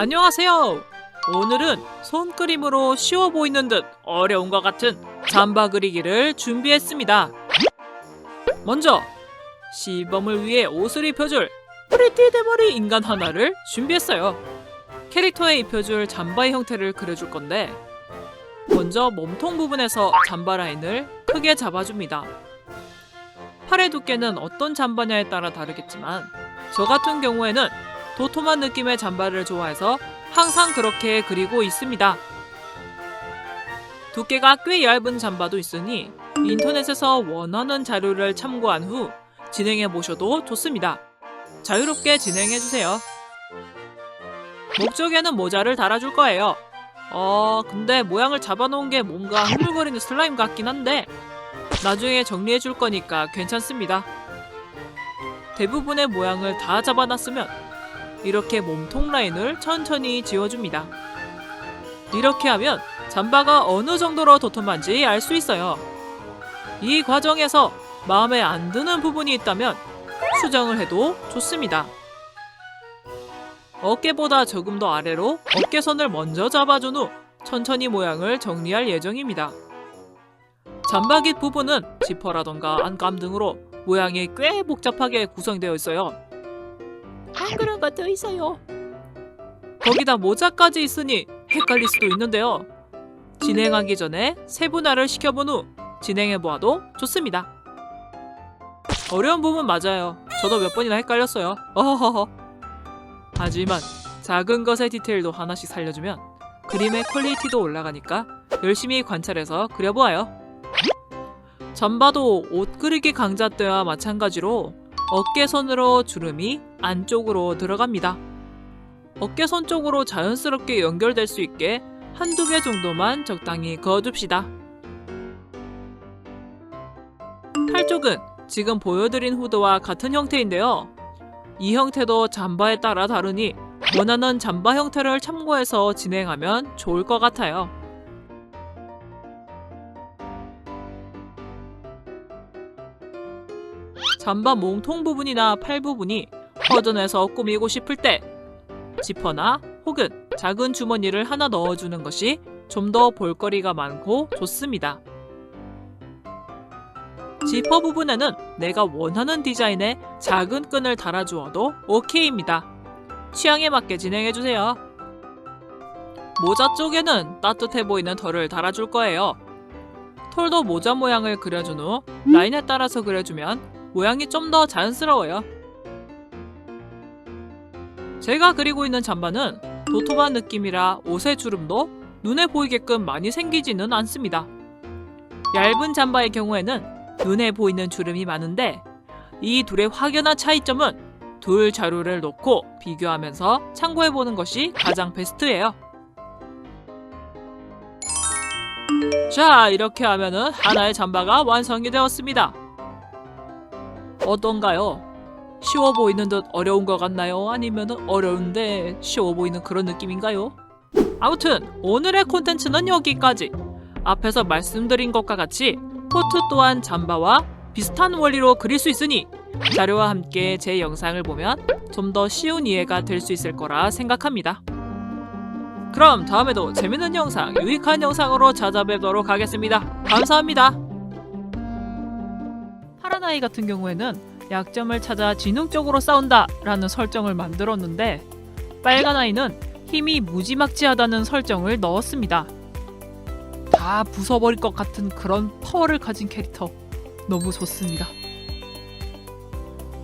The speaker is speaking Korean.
안녕하세요. 오늘은 손그림으로 쉬워 보이는 듯 어려운 것 같은 잠바 그리기를 준비했습니다. 먼저 시범을 위해 옷을 입혀줄 프리티 대머리 인간 하나를 준비했어요. 캐릭터에 입혀줄 잠바의 형태를 그려줄 건데 먼저 몸통 부분에서 잠바 라인을 크게 잡아줍니다. 팔의 두께는 어떤 잠바냐에 따라 다르겠지만 저 같은 경우에는 도톰한 느낌의 잠바를 좋아해서 항상 그렇게 그리고 있습니다. 두께가 꽤 얇은 잠바도 있으니 인터넷에서 원하는 자료를 참고한 후 진행해 보셔도 좋습니다. 자유롭게 진행해 주세요. 목적에는 모자를 달아줄 거예요. 어, 근데 모양을 잡아놓은 게 뭔가 흐물거리는 슬라임 같긴 한데 나중에 정리해 줄 거니까 괜찮습니다. 대부분의 모양을 다 잡아놨으면 이렇게 몸통 라인을 천천히 지워줍니다. 이렇게 하면 잠바가 어느 정도로 도톰한지 알 수 있어요. 이 과정에서 마음에 안 드는 부분이 있다면 수정을 해도 좋습니다. 어깨보다 조금 더 아래로 어깨선을 먼저 잡아준 후 천천히 모양을 정리할 예정입니다. 잠바깃 부분은 지퍼라던가 안감 등으로 모양이 꽤 복잡하게 구성되어 있어요. 한 그릇가 더 있어요. 거기다 모자까지 있으니 헷갈릴 수도 있는데요. 진행하기 전에 세분화를 시켜본 후 진행해 보아도 좋습니다. 어려운 부분 맞아요. 저도 몇 번이나 헷갈렸어요. 어허허. 하지만 작은 것의 디테일도 하나씩 살려주면 그림의 퀄리티도 올라가니까 열심히 관찰해서 그려보아요. 잠바도 옷 그리기 강자 때와 마찬가지로 어깨선으로 주름이 안쪽으로 들어갑니다. 어깨선 쪽으로 자연스럽게 연결될 수 있게 한두 개 정도만 적당히 그어줍시다. 팔 쪽은 지금 보여드린 후드와 같은 형태인데요. 이 형태도 잠바에 따라 다르니 원하는 잠바 형태를 참고해서 진행하면 좋을 것 같아요. 잠바 몸통 부분이나 팔 부분이 허전해서 꾸미고 싶을 때 지퍼나 혹은 작은 주머니를 하나 넣어주는 것이 좀 더 볼거리가 많고 좋습니다. 지퍼 부분에는 내가 원하는 디자인의 작은 끈을 달아주어도 오케이입니다. 취향에 맞게 진행해주세요. 모자 쪽에는 따뜻해 보이는 털을 달아줄 거예요. 털도 모자 모양을 그려준 후 라인에 따라서 그려주면 모양이 좀 더 자연스러워요. 제가 그리고 있는 잠바는 도톰한 느낌이라 옷의 주름도 눈에 보이게끔 많이 생기지는 않습니다. 얇은 잠바의 경우에는 눈에 보이는 주름이 많은데 이 둘의 확연한 차이점은 둘 자료를 놓고 비교하면서 참고해 보는 것이 가장 베스트예요. 자, 이렇게 하면은 하나의 잠바가 완성이 되었습니다. 어떤가요? 쉬워 보이는 듯 어려운 것 같나요? 아니면 어려운데 쉬워 보이는 그런 느낌인가요? 아무튼 오늘의 콘텐츠는 여기까지. 앞에서 말씀드린 것과 같이 코트 또한 잠바와 비슷한 원리로 그릴 수 있으니 자료와 함께 제 영상을 보면 좀 더 쉬운 이해가 될 수 있을 거라 생각합니다. 그럼 다음에도 재밌는 영상, 유익한 영상으로 찾아뵙도록 하겠습니다. 감사합니다. 아이 같은 경우에는 약점을 찾아 지능적으로 싸운다 라는 설정을 만들었는데 빨간 아이는 힘이 무지막지하다는 설정을 넣었습니다. 다 부숴버릴 것 같은 그런 파워를 가진 캐릭터 너무 좋습니다.